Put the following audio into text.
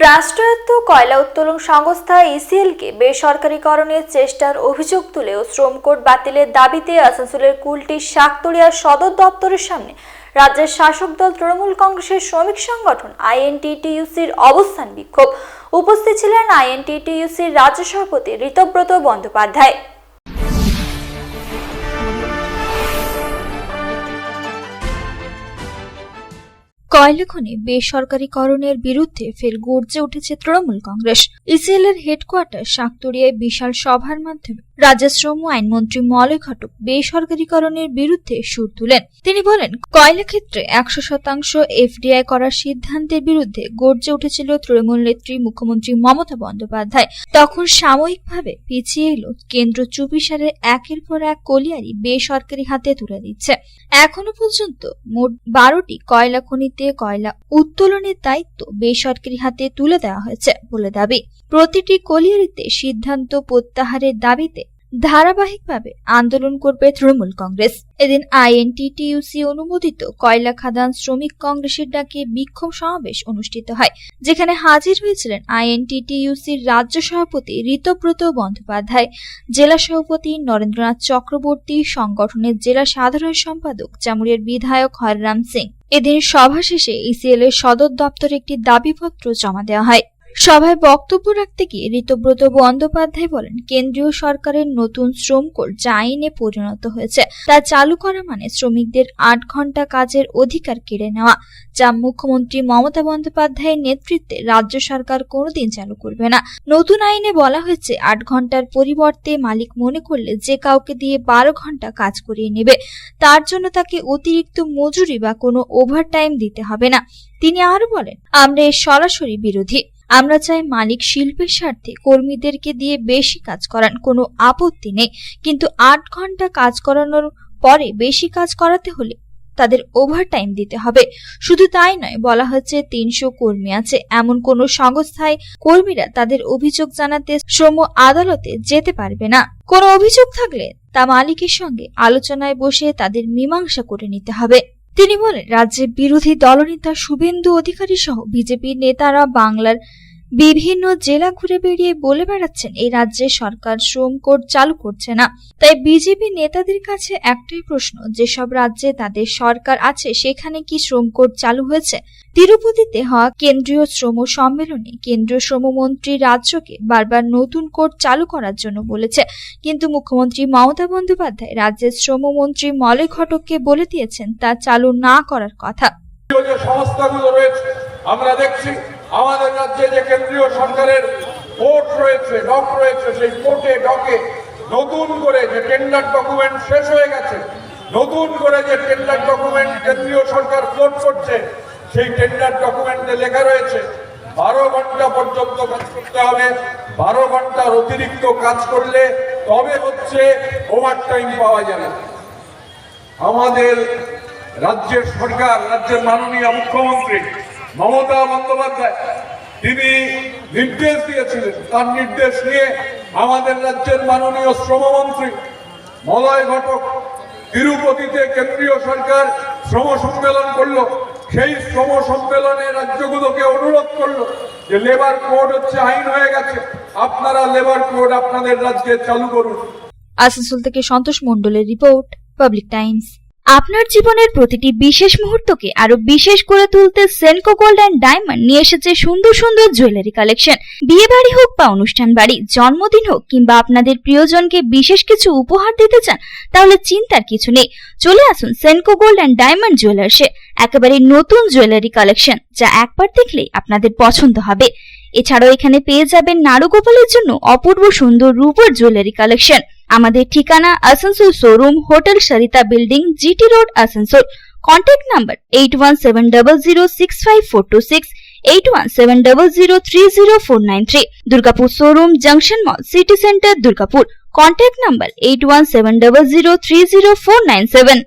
রাষ্ট্রায়ত্ত কয়লা উত্তোলন সংস্থা ইসিএলকে বেসরকারীকরণের চেষ্টার অভিযোগ তুলেও শ্রম কোড বাতিলের দাবিতে আসানসোলের কুলটি শাকতড়িয়া সদর দপ্তরের সামনে রাজ্যের শাসক দল তৃণমূল কংগ্রেসের শ্রমিক সংগঠন আইএনটিটিইউসির অবস্থান বিক্ষোভ। উপস্থিত ছিলেন আইএনটিটিইউসির রাজ্য সভাপতি ঋতব্রত বন্দ্যোপাধ্যায়। কয়লা খনি বেসরকারীকরণের বিরুদ্ধে ফের গর্জে উঠেছে তৃণমূল কংগ্রেস। ইসিএল এর হেডকোয়ার্টার শাকতরিয়ায় বিশাল সভার মাধ্যমে রাজ্য শ্রম আইনমন্ত্রী মলয় ঘটক বেসরকারীকরণের বিরুদ্ধে সুর তুলেন। তিনি বলেন, কয়লা ক্ষেত্রে একশো শতাংশ এফডিআই করার সিদ্ধান্তের বিরুদ্ধে গর্জে উঠেছিল তৃণমূল নেত্রী মুখ্যমন্ত্রী মমতা বন্দ্যোপাধ্যায়। তখন সাময়িকভাবে পিছিয়ে এলো কেন্দ্র চুপিসারে একের পর এক কলিয়ারি বেসরকারি হাতে তুলে দিচ্ছে। এখনও পর্যন্ত মোট বারোটি কয়লা খনিতে কয়লা উত্তোলনের দায়িত্ব বেসরকারি হাতে তুলে দেওয়া হয়েছে বলে দাবি। প্রতিটি কলিয়ারিতে সিদ্ধান্ত প্রত্যাহারের দাবিতে ধারাবাহিকভাবে আন্দোলন করবে তৃণমূল কংগ্রেস। এদিন আইএনটিটিইউসি অনুমোদিত কয়লা খাদান শ্রমিক কংগ্রেসের ডাকে বিক্ষোভ সমাবেশ অনুষ্ঠিত হয়, যেখানে হাজির হয়েছিলেন আইএনটিটিইউসির রাজ্য সভাপতি ঋতব্রত বন্দ্যোপাধ্যায়, জেলা সভাপতি নরেন্দ্রনাথ চক্রবর্তী, সংগঠনের জেলা সাধারণ সম্পাদক চামুরের বিধায়ক হররাম সিং। এদিন সভা শেষে ইসিএল এর সদর দপ্তরে একটি দাবিপত্র জমা দেওয়া হয়। সভায় বক্তব্য রাখতে গিয়ে ঋতব্রত বন্দ্যোপাধ্যায় বলেন, কেন্দ্রীয় সরকারের নতুন শ্রম কোড যা আইনে পরিণত হয়েছে, তা চালু করা মানে শ্রমিকদের আট ঘণ্টা কাজের অধিকার কেড়ে নেওয়া, যা মুখ্যমন্ত্রী মমতা বন্দ্যোপাধ্যায়ের নেতৃত্বে রাজ্য সরকার কোনোদিন চালু করবে না। নতুন আইনে বলা হয়েছে, আট ঘণ্টার পরিবর্তে মালিক মনে করলে যে কাউকে দিয়ে বারো ঘণ্টা কাজ করিয়ে নেবে, তার জন্য তাকে অতিরিক্ত মজুরি বা কোনো ওভারটাইম দিতে হবে না। তিনি আরও বলেন, আমরা এর সরাসরি বিরোধী। আমরা চাই মালিক শিল্পের স্বার্থে কর্মীদেরকে দিয়ে বেশি কাজ করান, কোনো আপত্তি নেই। কিন্তু আট ঘণ্টা কাজ করানোর পরে বেশি কাজ করাতে হলে তাদের ওভারটাইম দিতে হবে। শুধু তাই নয়, বলা হচ্ছে তিনশো কর্মী আছে। এমন কোন সংস্থায় কর্মীরা তাদের অভিযোগ জানাতে শ্রম আদালতে যেতে পারবে না। কোনো অভিযোগ থাকলে তা মালিকের সঙ্গে আলোচনায় বসে তাদের মীমাংসা করে নিতে হবে। তিনি বলেন রাজ্যের বিরোধী দলনেতা শুভেন্দু অধিকারী সহ বিজেপি নেতারা বাংলার বিভিন্ন জেলা ঘুরে বেরিয়ে বলে বেড়াচ্ছেন, এই রাজ্যে সরকার শ্রম কোড চালু করছে না। তাই বিজেপি নেতাদের কাছে একটাই প্রশ্ন, যেসব রাজ্যে তাদের সরকার আছে, সেখানে কি শ্রম কোড চালু হয়েছে? তিরুপতিতে হওয়া কেন্দ্রীয় শ্রম সম্মেলনে কেন্দ্রীয় শ্রমমন্ত্রী রাজ্যকে বারবার নতুন কোড চালু করার জন্য বলেছে। কিন্তু মুখ্যমন্ত্রী মমতা বন্দ্যোপাধ্যায় রাজ্যের শ্রমমন্ত্রী মলয় ঘটককে বলে দিয়েছেন, তা চালু না করার কথা। সংস্থাগুলো রয়েছে, আমরা দেখছি আমাদের রাজ্যে যে কেন্দ্রীয় সরকারের কোর্ট রয়েছে, ডক রয়েছে, সেই কোর্টে, ডকে নতুন করে যে টেন্ডার ডকুমেন্ট শেষ হয়ে গেছে, নতুন করে যে টেন্ডার ডকুমেন্ট কেন্দ্রীয় সরকার কোর্ট করছে, সেই টেন্ডার ডকুমেন্টে লেখা রয়েছে, বারো ঘণ্টা পর্যন্ত কাজ করতে হবে, বারো ঘণ্টার অতিরিক্ত কাজ করলে তবে হচ্ছে ওভার টাইম পাওয়া যাবে। আমাদের রাজ্যের সরকার, রাজ্যের মাননীয় মুখ্যমন্ত্রী মমতা বন্দ্যোপাধ্যায়, তিনি নির্দেশ দিয়েছিলেন, তার নির্দেশ নিয়ে আমাদের রাজ্যের মাননীয় শ্রমমন্ত্রী মলয় ঘটক তিরুপতিতে কেন্দ্রীয় সরকার শ্রম সম্মেলন করল। সেই শ্রম সম্মেলনে রাজ্যগুলোকে অনুরোধ করল যে লেবার কোড হচ্ছে আইন হয়ে গেছে, আপনারা লেবার কোড আপনাদের রাজ্যে চালু করুন। আসানসোল থেকে সন্তোষ মণ্ডলের রিপোর্ট, পাবলিক টাইমস। আপনার জীবনের প্রতিটি বিশেষ মুহূর্তকে আরও বিশেষ করে তুলতে সেনকো গোল্ড অ্যান্ড ডায়মন্ড নিয়ে এসেছে সুন্দর সুন্দর জুয়েলারি কালেকশন বিয়ে বাড়ি হোক বা অনুষ্ঠান বাড়ি, জন্মদিন হোক কিংবা আপনাদের প্রিয়জনকে বিশেষ কিছু উপহার দিতে চান, তাহলে চিন্তার কিছু নেই। চলে আসুন সেনকো গোল্ড অ্যান্ড ডায়মন্ড জুয়েলার্সে একেবারে নতুন জুয়েলারি কালেকশন যা একবার দেখলেই আপনাদের পছন্দ হবে। এছাড়াও এখানে পেয়ে যাবেন নাড়ুগোপালের জন্য অপূর্ব সুন্দর রূপোর জুয়েলারি কালেকশন আমাদের ঠিকানা Asansol showroom hotel Sarita building GT road Asansol. Contact number eight one seven double zero six five four two six eight one seven double zero three zero four nine three Durgapur showroom junction mall city centre Durgapur. Contact number eight one seven double zero three zero four nine seven